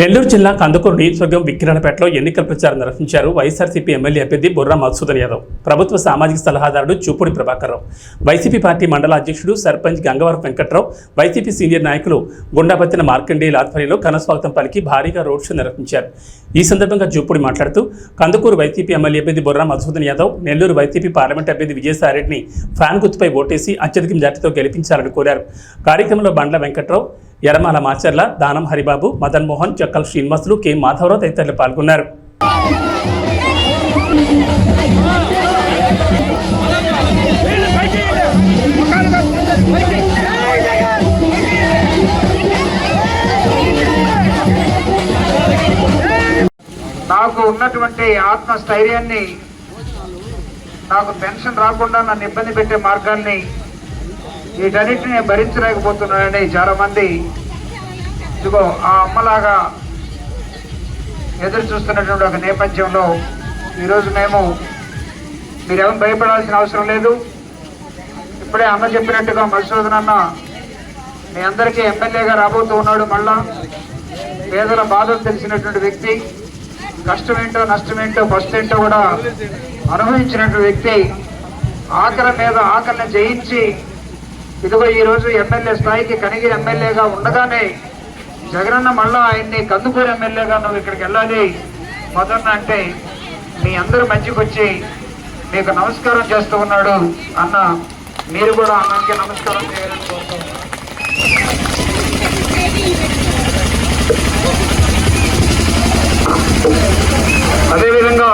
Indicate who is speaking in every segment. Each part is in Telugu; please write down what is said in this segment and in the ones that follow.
Speaker 1: నెల్లూరు జిల్లా కందుకూరు నియోజకవర్గం విక్రాలపేటలో ఎన్నికల ప్రచారం నిర్వహించారు వైఎస్ఆర్సీపీ ఎమ్మెల్యే అభ్యర్థి బుర్రా మధుసూదన్ యాదవ్. ప్రభుత్వ సామాజిక సలహాదారుడు చూపుడి Prabhakar Rao. Y C P party మండల అధ్యక్షుడు sarpanch Gangavaram Venkatrao Y C P senior నాయకులు గుండాపత్తిన మార్కండేయుల ఆధ్వర్యంలో ఘనస్వాగతం పలికి భారీగా రోడ్ షో నిర్వహించారు. ఈ సందర్భంగా చూపుడి మాట్లాడుతూ Kandukur Y C P M L A అభ్యర్థి Burra Madhusudan Yadav Nellore Y C P parliament అభ్యర్థి విజయసాయిరెడ్డిని ఫ్యాన్ గుర్తుపై ఓటేసి అత్యధిక జాతితో గెలిపించాలని కోరారు. కార్యక్రమంలో బండ్ల వెంకట్రావు ఎరమాల మాచర్ల దానం హరిబాబు మదన్ మోహన్ చక్కల్ శ్రీనివాసులు కె. మాధవరావు తదితరులు పాల్గొన్నారు.
Speaker 2: నాకు ఉన్నటువంటి ఆత్మస్థైర్యాన్ని నాకు పెన్షన్ రాకుండా నన్ను ఇబ్బంది పెట్టే మార్గాల్ని వీటన్నిటిని భరించలేకపోతున్నానని చాలా మంది ఇదిగో ఆ అమ్మలాగా ఎదురు చూస్తున్నటువంటి ఒక నేపథ్యంలో ఈరోజు మేము మీరేమో భయపడాల్సిన అవసరం లేదు. ఇప్పుడే అన్న చెప్పినట్టుగా మధుసూదన్ అన్న మీ అందరికీ ఎమ్మెల్యేగా రాబోతూ ఉన్నాడు మళ్ళా. పేదల బాధలు తెలిసినటువంటి వ్యక్తి కష్టం ఏంటో నష్టం ఏంటో ఫస్ట్ ఏంటో కూడా అనుభవించినటువంటి వ్యక్తి ఆకలి మీద ఆకలిని జయించి ఇదిగో ఈరోజు ఎమ్మెల్యే స్థాయికి కనిగిరి ఎమ్మెల్యేగా ఉండగానే జగనన్న మళ్ళా ఆయన్ని కందుకూరు ఎమ్మెల్యేగా నువ్వు ఇక్కడికి వెళ్ళాలి. మొదన్న అంటే మీ అందరూ మంచికొచ్చి మీకు నమస్కారం చేస్తూ ఉన్నాడు అన్న మీరు కూడా అన్నకి నమస్కారం చేయాలని కోరుతున్నాను అదేవిధంగా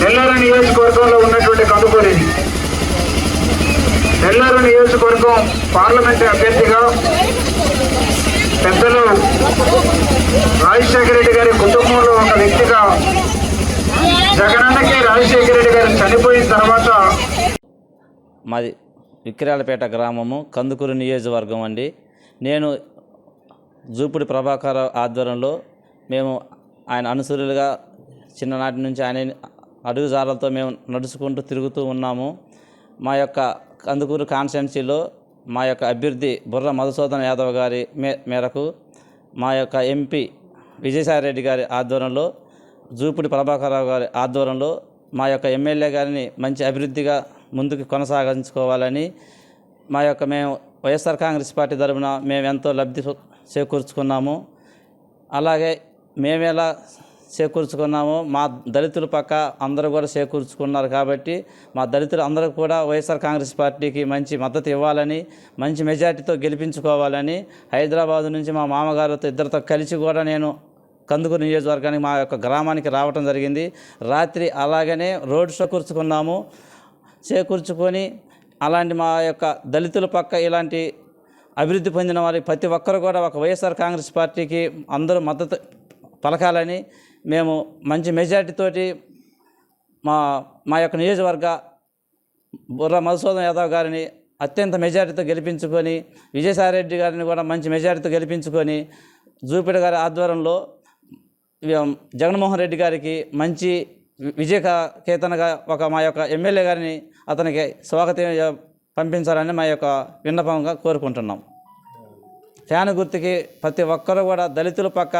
Speaker 2: నెల్లూరు నియోజకవర్గంలో ఉన్నటువంటి కందుకూరి నెల్లూరు నియోజకవర్గం పార్లమెంటరీ అభ్యర్థిగా పెద్దలు రాజశేఖర రెడ్డి గారి కుటుంబంలో ఒక వ్యక్తిగా జగనన్నకి రాజశేఖర రెడ్డి గారు చనిపోయిన తర్వాత
Speaker 3: మాది విక్రాలపేట గ్రామము కందుకూరు నియోజకవర్గం అండి. నేను జూపుడి ప్రభాకర్ ఆధ్వర్యంలో మేము ఆయన అనుసరులుగా చిన్ననాటి నుంచి ఆయన అడుగుజాడలతో మేము నడుచుకుంటూ తిరుగుతూ ఉన్నాము. మా యొక్క కందుకూరు కాన్స్టిట్యున్సీలో మా యొక్క అభ్యర్థి బుర్ర మధుసూదన్ యాదవ్ గారి మే మేరకు మా యొక్క ఎంపీ విజయసాయిరెడ్డి గారి ఆధ్వర్యంలో జూపుడి ప్రభాకరరావు గారి ఆధ్వర్యంలో మా యొక్క ఎమ్మెల్యే గారిని మంచి అభివృద్ధిగా ముందుకు కొనసాగించుకోవాలని మా యొక్క మేము వైఎస్ఆర్ కాంగ్రెస్ పార్టీ తరఫున మేము ఎంతో లబ్ధి చేకూర్చుకున్నాము. అలాగే మేము ఎలా చేకూర్చుకున్నాము. మా దళితుల పక్క అందరూ కూడా చేకూర్చుకున్నారు కాబట్టి మా దళితులు అందరూ కూడా వైఎస్ఆర్ కాంగ్రెస్ పార్టీకి మంచి మద్దతు ఇవ్వాలని మంచి మెజార్టీతో గెలిపించుకోవాలని హైదరాబాద్ నుంచి మా మామగారితో ఇద్దరితో కలిసి కూడా నేను కందుకూరు నియోజకవర్గానికి మా యొక్క గ్రామానికి రావటం జరిగింది. రాత్రి అలాగనే రోడ్ షో కూర్చుకున్నాము. చేకూర్చుకొని అలాంటి మా యొక్క దళితుల పక్క ఇలాంటి అభివృద్ధి పొందిన వారి ప్రతి ఒక్కరు కూడా ఒక వైఎస్ఆర్ కాంగ్రెస్ పార్టీకి అందరూ మద్దతు పలకాలని మేము మంచి మెజార్టీతోటి మా మా యొక్క నియోజకవర్గ బుర్ర మధుసూదన్ యాదవ్ గారిని అత్యంత మెజారిటీతో గెలిపించుకొని విజయసాయిరెడ్డి గారిని కూడా మంచి మెజారిటీతో గెలిపించుకొని జూపిడ గారి ఆధ్వర్యంలో జగన్మోహన్ రెడ్డి గారికి మంచి విజయ కేతనగా ఒక మా యొక్క ఎమ్మెల్యే గారిని అతనికి స్వాగతం పంపించాలని మా యొక్క విన్నపంగా కోరుకుంటున్నాం. ఫ్యాన్ గుర్తుకి ప్రతి ఒక్కరూ కూడా దళితుల పక్క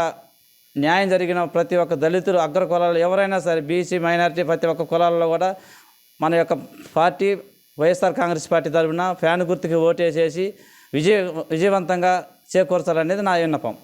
Speaker 3: న్యాయం జరిగిన ప్రతి ఒక్క దళితులు అగ్ర కులాలు ఎవరైనా సరే బీసీ మైనారిటీ ప్రతి ఒక్క కులాల్లో కూడా మన యొక్క party Y S R Congress party తరఫున ఫ్యాన్ గుర్తుకి ఓటేసేసి విజయ విజయవంతంగా చేకూర్చాలనేది నా విన్నపం.